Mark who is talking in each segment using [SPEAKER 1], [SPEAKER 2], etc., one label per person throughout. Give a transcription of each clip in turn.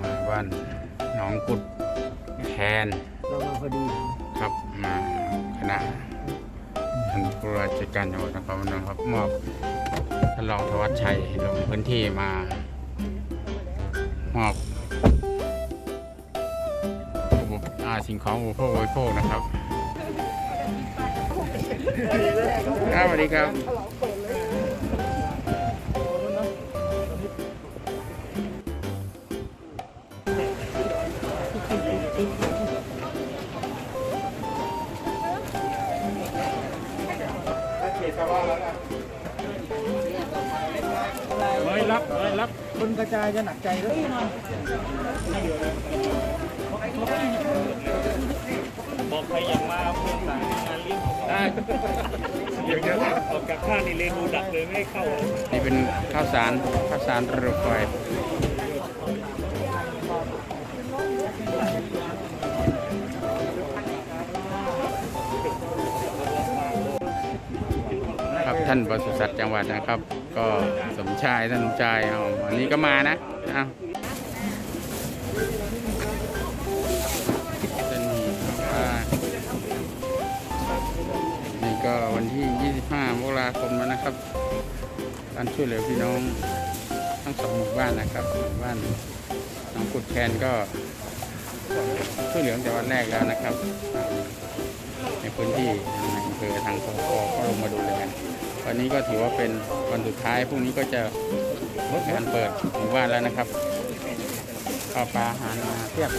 [SPEAKER 1] มาบ้านหนองกุดแคน
[SPEAKER 2] เรามาพอดี
[SPEAKER 1] ครับมาคณะท่านผู้ราชการจังหวัดนครพนมครับมอบท่านรองธวัชชัยลงพื้นที่มามอบอุปอ่าสิ่งของอุปโภคบริโภคนะครับครับสวัสดีครับ
[SPEAKER 2] ร้อยรับร้ยรับคนกระจายจะหนักใจด้วย
[SPEAKER 3] บอกใครอยากมาเพื่อนสายงานเลี้ยงได้เดี๋ยวออกจากข้านี่เลงูดักเลยไม่เข้า
[SPEAKER 1] นี่เป็นข้าวสารข้าวสารรถไฟ ท่านปศุสัตว์จังหวัดนะครับ ก็สมชายท่านสมชายเอาวันนี้ก็มานะเอาจะมีว่นี่ก็วันที่ 25มกราคมแล้วนะครับ การช่วยเหลือพี่น้องทั้งสองหมู่บ้านนะครับหมู่บ้านน้องกุดแคนก็ช่วยเหลือตั้งแต่วันแรกแล้วนะครับ ในพื้นที่ อำเภอทางปกก็ลงมาดูแลวันนี้ก็ถือว่าเป็นวันสุดท้ายพรุ่งนี้ก็จะการเปิดหมู่บ้านแล้วนะครับข้าวปลาอาหารมาเทียบ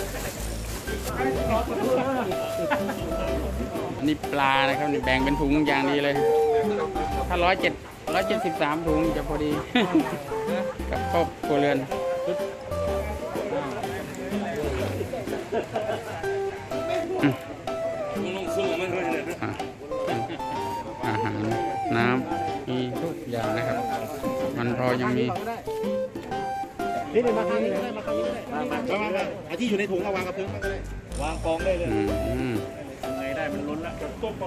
[SPEAKER 1] นนี้ปลานะครับนี่แบ่งเป็นถุงอย่างดีเลย ถ้าร้อยเจ็ดร้อยเจ็ดสิบสามถุงจะพอดี กับครอบครัวเรือนอืม น้ำมีทุกอย่างนะครับ มันพอยังมี
[SPEAKER 2] นี่เลยมาทางนี้ก็ได้มาทางนี้ก็ได้มามามามาอาที่อยู่ในถุงเอาวางกับพื้นก็ได้
[SPEAKER 3] วางกองได้เลย
[SPEAKER 1] อืม
[SPEAKER 3] ยังไงได้มันล้นละต้มป